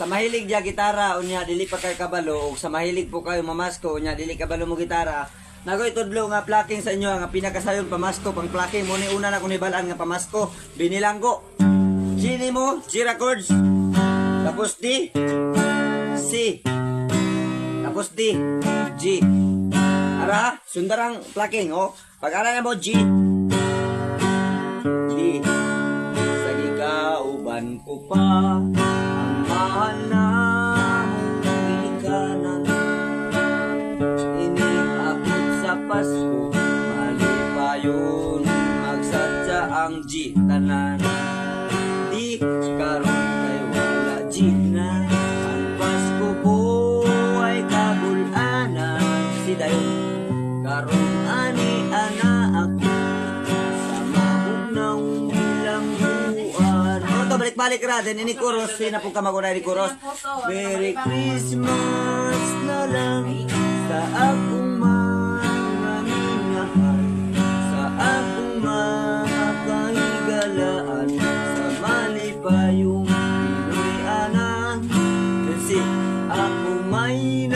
sa mahilig dia gitara unya dili pa kay kabalo ug sa mahilig po kayo mamasko unya dili kabalo mo gitara. Nagoy tudlo nga plucking sa inyo nga pinakasayon pamasko pang plucking mo ni una na ko nibalaan nga pamasko binilanggo. G ni mo G records. Tapos D C. Tapos D G. Ara sundarang plucking oh. Pag ara na mo G. D sa gikauban ko pa Pasko mali pa yun. Magsadya ang G tanan di karon kay wala G na ang Pasko po ay kabulanan. Si dayon karon ani ana ako. Sa mahugnaw bilang buwan. Ano to balik-balik ra ini kuros sina po ka maguna ni kuros. Merry Christmas na lang Mahal sa mali pa yung Pinoy anak. Kasi ako may